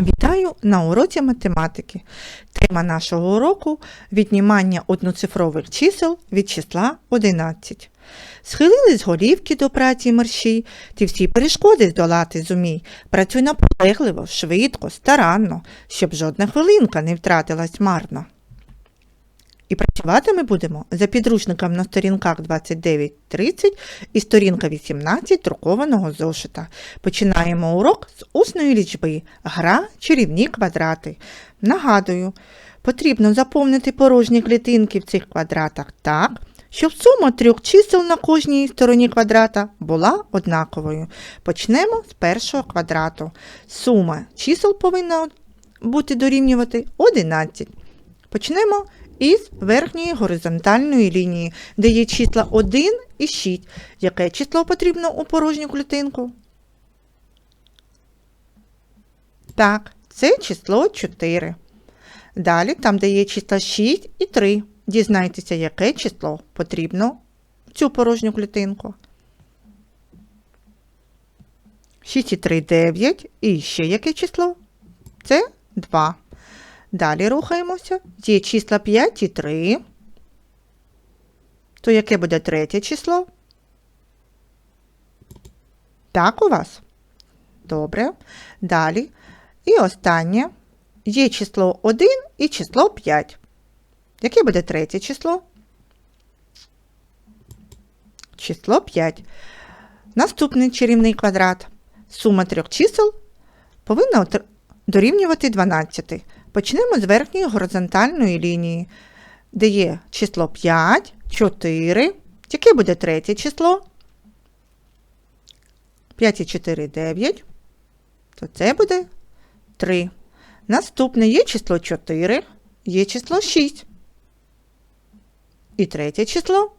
Вітаю на уроці математики. Тема нашого уроку віднімання одноцифрових чисел від числа 11. Схилили з голівки до праці мерщій, ти всі перешкоди здолати зумій. Працюй наполегливо, швидко, старанно, щоб жодна хвилинка не втратилась марно. І працювати ми будемо за підручником на сторінках 29-30 і сторінка 18 друкованого зошита. Починаємо урок з усної лічби гра чарівні квадрати. Нагадую, потрібно заповнити порожні клітинки в цих квадратах так, щоб сума трьох чисел на кожній стороні квадрата була однаковою. Почнемо з першого квадрату. Сума чисел повинна бути дорівнювати 11. Почнемо із верхньої горизонтальної лінії, де є числа 1 і 6. Яке число потрібно у порожню клітинку? Так, це число 4. Далі, там, де є числа 6 і 3. Дізнайтеся, яке число потрібно в цю порожню клітинку. 6 і 3 – 9. І ще яке число? Це 2. Далі рухаємося. Є числа 5 і 3. То яке буде третє число? Так у вас? Добре. Далі. І останнє. Є число 1 і число 5. Яке буде третє число? Число 5. Наступний чарівний квадрат. Сума трьох чисел повинна отр- дорівнювати 12. Почнемо з верхньої горизонтальної лінії, де є число 5, 4. Яке буде третє число? 5 і 4 – 9. То це буде 3. Наступне є число 4, є число 6. І третє число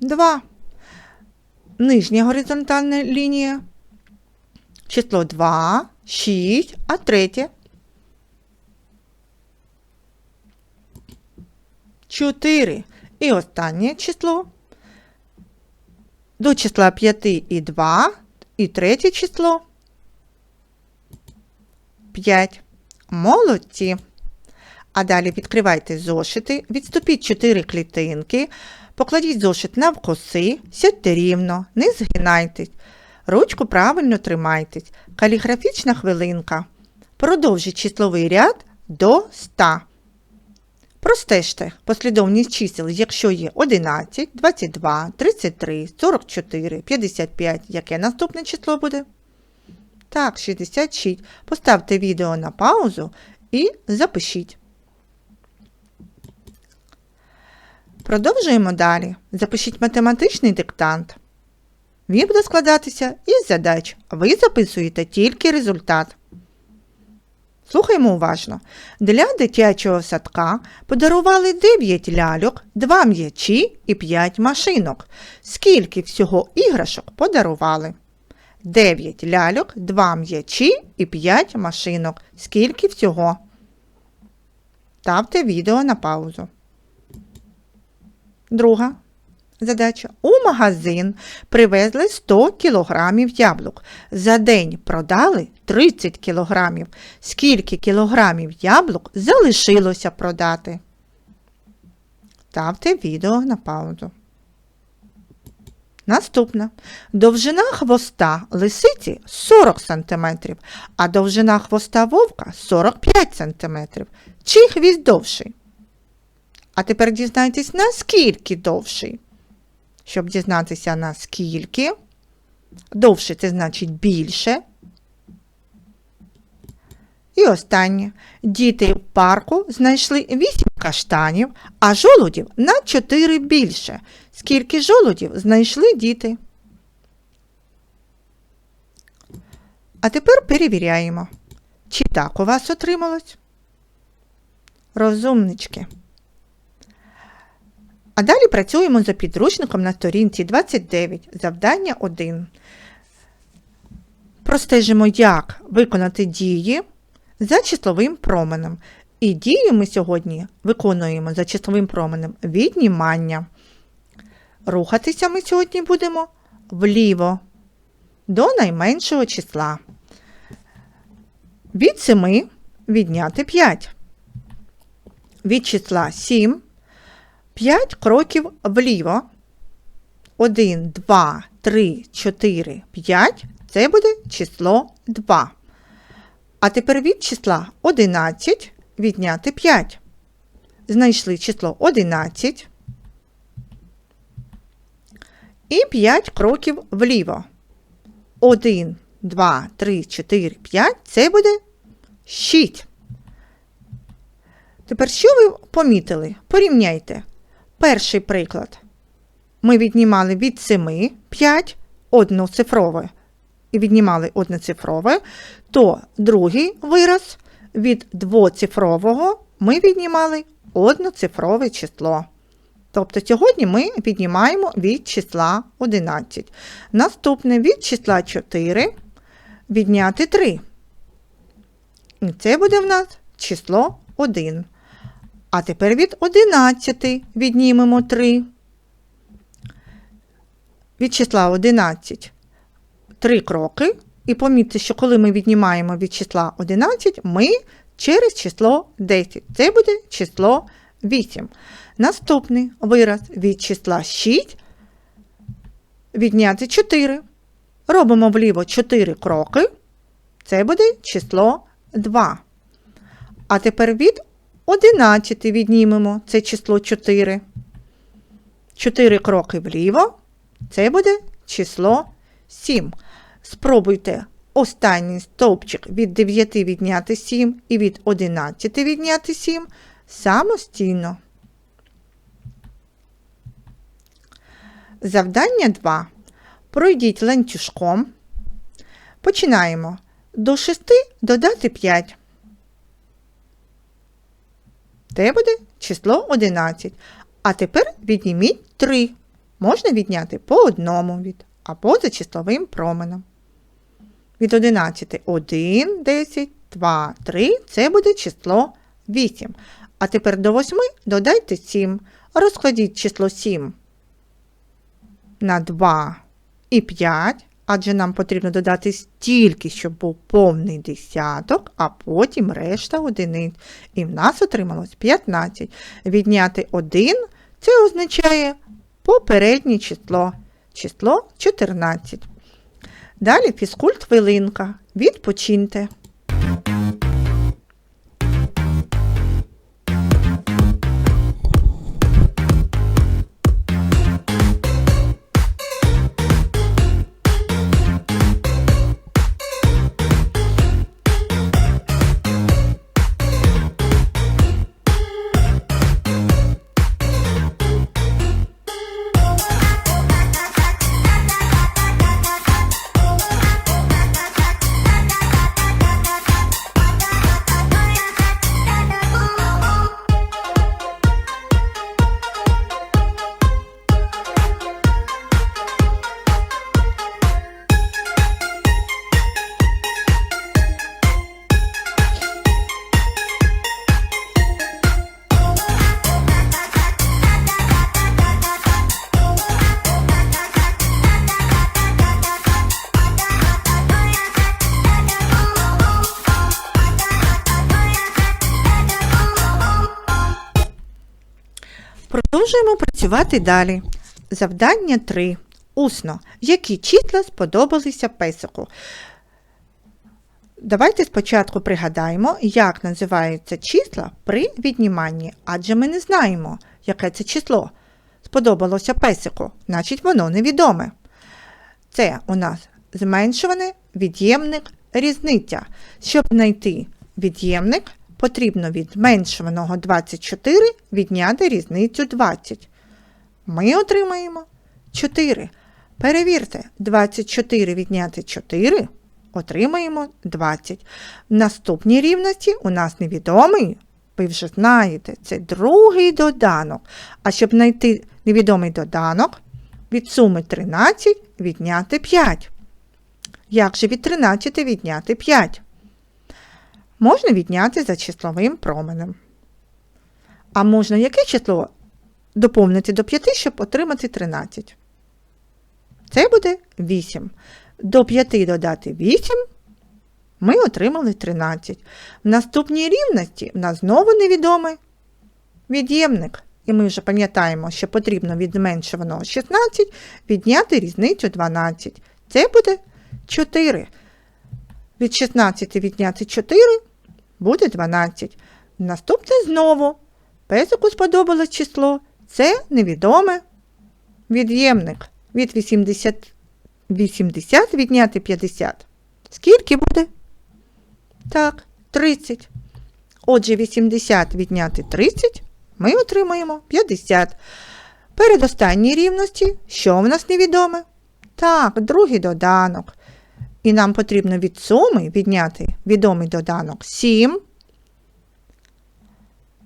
2. Нижня горизонтальна лінія. Число 2, 6, а третє 4. І останнє число. До числа 5 і 2, і третє число 5. Молодці. А далі відкривайте зошити, відступіть 4 клітинки, покладіть зошит навкоси, сядьте рівно, не згинайтесь. Ручку правильно тримайтесь. Каліграфічна хвилинка. Продовжіть числовий ряд до 100. Простежте послідовність чисел, якщо є 11, 22, 33, 44, 55. Яке наступне число буде? Так, 66. Поставте відео на паузу і запишіть. Продовжуємо далі. Запишіть математичний диктант. Він буде складатися із задач. Ви записуєте тільки результат. Слухаймо уважно. Для дитячого садка подарували 9 ляльок, 2 м'ячі і 5 машинок. Скільки всього іграшок подарували? 9 ляльок, 2 м'ячі і 5 машинок. Скільки всього? Ставте відео на паузу. Друга задача. У магазин привезли 100 кілограмів яблук. За день продали 30 кілограмів. Скільки кілограмів яблук залишилося продати? Ставте відео на паузу. Наступна. Довжина хвоста лисиці 40 см, а довжина хвоста вовка 45 см. Чий хвіст довший? А тепер дізнайтесь, наскільки довший. Щоб дізнатися наскільки. Довше це значить більше. І останнє. Діти в парку знайшли 8 каштанів, а жолудів на 4 більше. Скільки жолудів знайшли діти? А тепер перевіряємо, чи так у вас отрималось? Розумнички. А далі працюємо за підручником на сторінці 29, завдання 1. Простежимо, як виконати дії за числовим променем. І дії ми сьогодні виконуємо за числовим променем віднімання. Рухатися ми сьогодні будемо вліво до найменшого числа. Від 7 відняти 5. Від числа 7 5 кроків вліво. 1, 2, 3, 4, 5 це буде число 2. А тепер від числа 11 відняти 5. Знайшли число 11 і 5 кроків вліво. 1, 2, 3, 4, 5 це буде 6. Тепер що ви помітили? Порівняйте. Перший приклад. Ми віднімали від 7 5 одноцифрове і віднімали одноцифрове, то другий вираз від двоцифрового ми віднімали одноцифрове число. Тобто сьогодні ми віднімаємо від числа 11. Наступне від числа 4 відняти 3. І це буде в нас число 1. А тепер від 11 віднімемо 3. Від числа 11 3 кроки. І помітьте, що коли ми віднімаємо від числа 11, ми через число 10. Це буде число 8. Наступний вираз від числа 6 відняти 4. Робимо вліво 4 кроки. Це буде число 2. А тепер від 11 віднімемо це число 4. 4 кроки вліво. Це буде число 7. Спробуйте останній стовпчик від 9 відняти 7 і від 11 відняти 7 самостійно. Завдання 2. Пройдіть ланцюжком. Починаємо. До 6 додати 5. Це буде число 11. А тепер відніміть 3. Можна відняти по одному від або за числовим променем. Від 11 1, 10, 2, 3 це буде число 8. А тепер до 8 додайте 7. Розкладіть число 7 на 2 і 5, адже нам потрібно додати стільки, щоб був повний десяток, а потім решта одиниць. І в нас отрималось 15. Відняти 1 це означає попереднє число. Число 14. Далі фізкульт хвилинка. Відпочиньте. Продовжуємо працювати далі. Завдання 3. Усно. Які числа сподобалися песику? Давайте спочатку пригадаємо, як називаються числа при відніманні, адже ми не знаємо, яке це число. Сподобалося песику, значить воно невідоме. Це у нас зменшуване, від'ємник, різниця. Щоб знайти від'ємник, потрібно від зменшуваного 24 відняти різницю 20. Ми отримаємо 4. Перевірте, 24 відняти 4, отримаємо 20. В наступній рівності у нас невідомий, ви вже знаєте, це другий доданок. А щоб знайти невідомий доданок, від суми 13 відняти 5. Як же від 13 відняти 5? Можна відняти за числовим променем. А можна яке число доповнити до 5, щоб отримати 13? Це буде 8. До 5 додати 8 ми отримали 13. В наступній рівності в нас знову невідомий від'ємник. І ми вже пам'ятаємо, що потрібно від зменшуваного 16 відняти різницю 12. Це буде 4. Від 16 відняти 4 буде 12. Наступне знову. Песику сподобалось число. Це невідоме від'ємник. Від 80, 80 відняти 50. Скільки буде? Так, 30. Отже, 80 відняти 30 ми отримаємо 50. Передостанній рівності, що в нас невідоме? Так, другий доданок. І нам потрібно від суми відняти відомий доданок 7.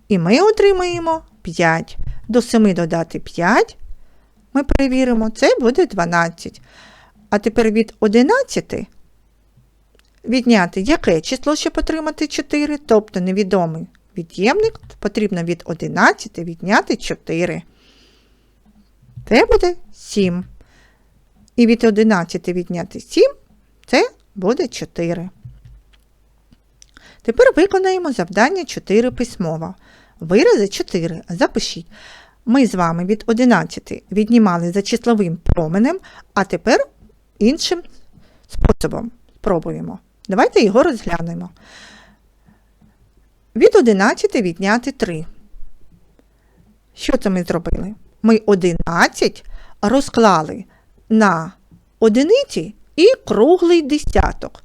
І ми отримаємо 5. До 7 додати 5. Ми перевіримо, це буде 12. А тепер від 11 відняти яке число, щоб отримати 4, тобто невідомий від'ємник, потрібно від 11 відняти 4. Це буде 7. І від 11 відняти 7 це буде 4. Тепер виконаємо завдання 4 письмово. Вирази 4. Запишіть. Ми з вами від 11 віднімали за числовим променем, а тепер іншим способом спробуємо. Давайте його розглянемо. Від 11 відняти 3. Що це ми зробили? Ми 11 розклали на одиниці і круглий десяток.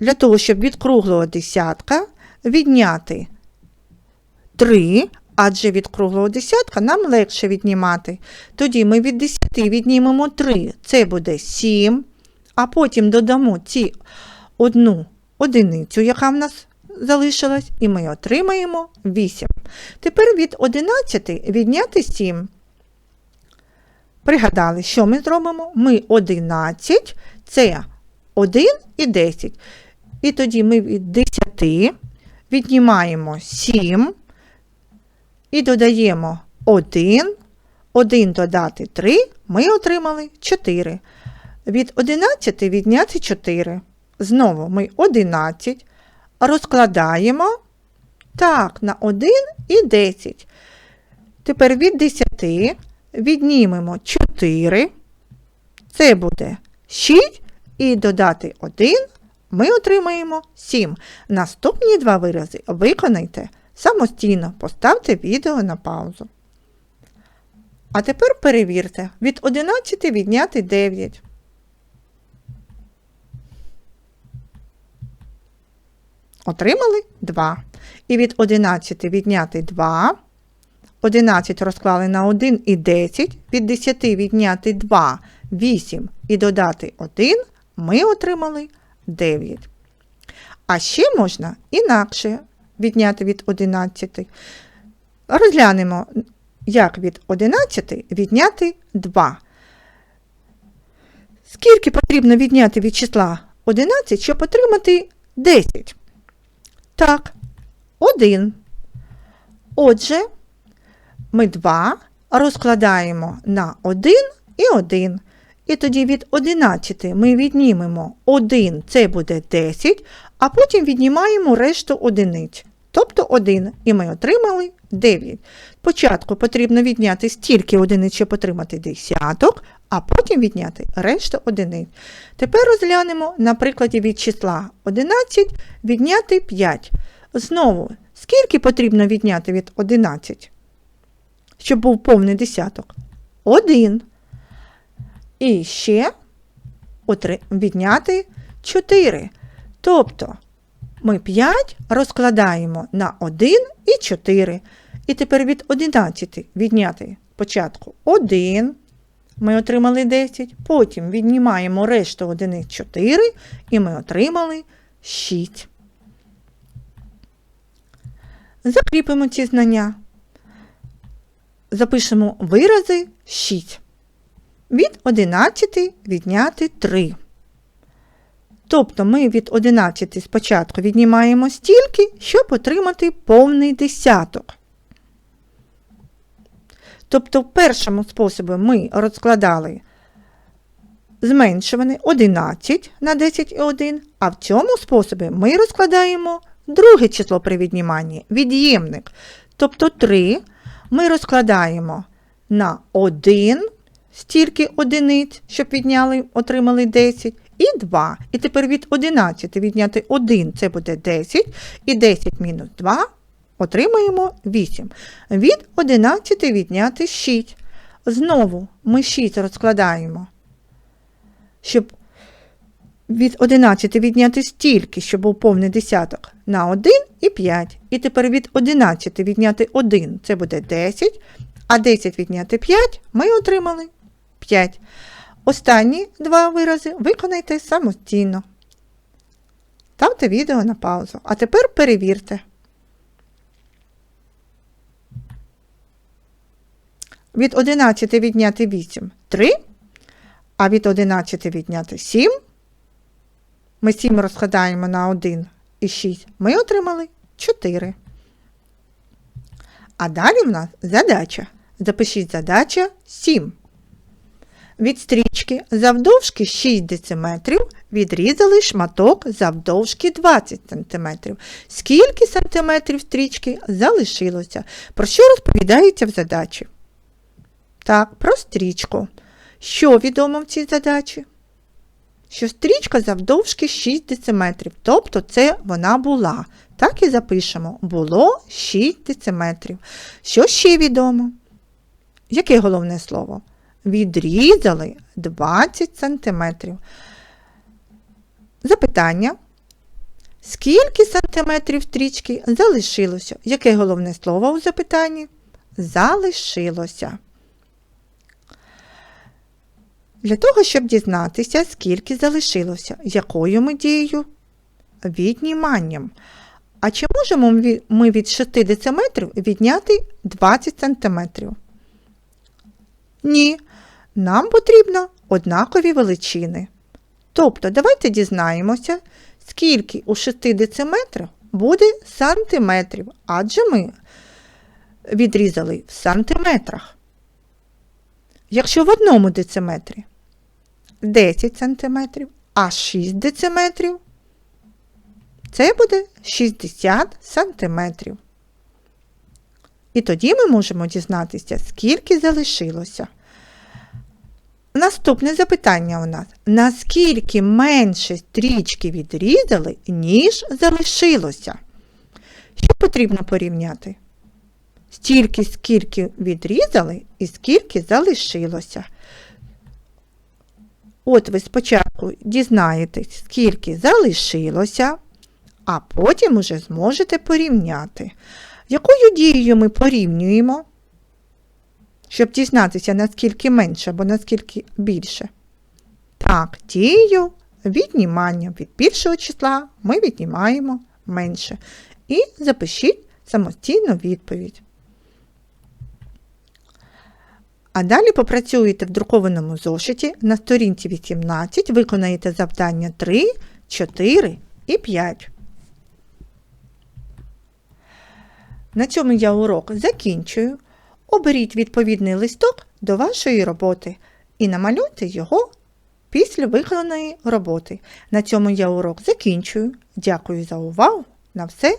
Для того, щоб від круглого десятка відняти 3, адже від круглого десятка нам легше віднімати. Тоді ми від 10 віднімемо 3, це буде 7, а потім додамо ці одну одиницю, яка в нас залишилась, і ми отримаємо 8. Тепер від 11 відняти 7. Пригадали, що ми зробимо? Ми 11, це 1 і 10. І тоді ми від 10 віднімаємо 7 і додаємо 1. 1 додати 3, ми отримали 4. Від 11 відняти 4. Знову ми 11 розкладаємо так, на 1 і 10. Тепер від 10 віднімемо 4. Це буде 6. І додати 1 ми отримаємо 7. Наступні два вирази виконайте самостійно, поставте відео на паузу. А тепер перевірте, від 11 відняти 9. Отримали 2. І від 11 відняти 2. 11 розклали на 1 і 10. Від 10 відняти 2, 8 і додати 1. Ми отримали 9. А ще можна інакше відняти від 11. Розглянемо, як від 11 відняти 2. Скільки потрібно відняти від числа 11, щоб отримати 10? Так, 1. Отже, ми 2 розкладаємо на 1 і 1. І тоді від 11 ми віднімемо 1, це буде 10, а потім віднімаємо решту одиниць, тобто 1, і ми отримали 9. Спочатку потрібно відняти стільки одиниць, щоб отримати десяток, а потім відняти решту одиниць. Тепер розглянемо на прикладі від числа 11 відняти 5. Знову, скільки потрібно відняти від 11, щоб був повний десяток? 1. І ще відняти 4. Тобто ми 5 розкладаємо на 1 і 4. І тепер від 11 відняти спочатку 1. Ми отримали 10. Потім віднімаємо решту одиниць 4, і ми отримали 6. Закріпимо ці знання. Запишемо вирази 6. Від 11 відняти 3. Тобто ми від 11 спочатку віднімаємо стільки, щоб отримати повний десяток. Тобто, в першому способі ми розкладали зменшуваний 11 на 10 і 1, а в цьому способі ми розкладаємо друге число при відніманні, від'ємник. Тобто 3 ми розкладаємо на 1, стільки одиниць, щоб відняли, отримали 10, і 2. І тепер від 11 відняти 1 це буде 10, і 10 мінус 2 отримаємо 8. Від 11 відняти 6. Знову ми 6 розкладаємо, щоб від 11 відняти стільки, щоб був повний десяток, на 1 і 5. І тепер від 11 відняти 1 це буде 10, а 10 відняти 5 ми отримали 5. Останні два вирази виконайте самостійно. Ставте відео на паузу. А тепер перевірте. Від 11 відняти 8 3, а від 11 відняти 7. Ми 7 розкладаємо на 1 і 6. Ми отримали 4. А далі в нас задача. Запишіть задача 7. Від стрічки завдовжки 6 дециметрів відрізали шматок завдовжки 20 см. Скільки сантиметрів стрічки залишилося? Про що розповідається в задачі? Так, про стрічку. Що відомо в цій задачі? Що стрічка завдовжки 6 дециметрів, тобто це вона була. Так і запишемо. Було 6 дециметрів. Що ще відомо? Яке головне слово? Відрізали 20 сантиметрів. Запитання. Скільки сантиметрів стрічки залишилося? Яке головне слово у запитанні? Залишилося. Для того, щоб дізнатися, скільки залишилося, якою ми дією? Відніманням. А чи можемо ми- від 6 дециметрів відняти 20 сантиметрів? Ні. Нам потрібно однакові величини. Тобто, давайте дізнаємося, скільки у 6 дециметрах буде сантиметрів, адже ми відрізали в сантиметрах. Якщо в одному дециметрі 10 сантиметрів, а 6 дециметрів, це буде 60 сантиметрів. І тоді ми можемо дізнатися, скільки залишилося. Наступне запитання у нас: наскільки менше стрічки відрізали, ніж залишилося? Що потрібно порівняти? Стільки, скільки відрізали і скільки залишилося. От ви спочатку дізнаєтесь, скільки залишилося, а потім уже зможете порівняти. Якою дією ми порівнюємо, щоб дізнатися, наскільки менше або наскільки більше? Так, дією віднімання від більшого числа ми віднімаємо менше. І запишіть самостійну відповідь. А далі попрацюєте в друкованому зошиті на сторінці 18, виконаєте завдання 3, 4 і 5. На цьому я урок закінчую. Оберіть відповідний листок до вашої роботи і намалюйте його після виконаної роботи. На цьому я урок закінчую. Дякую за увагу. На все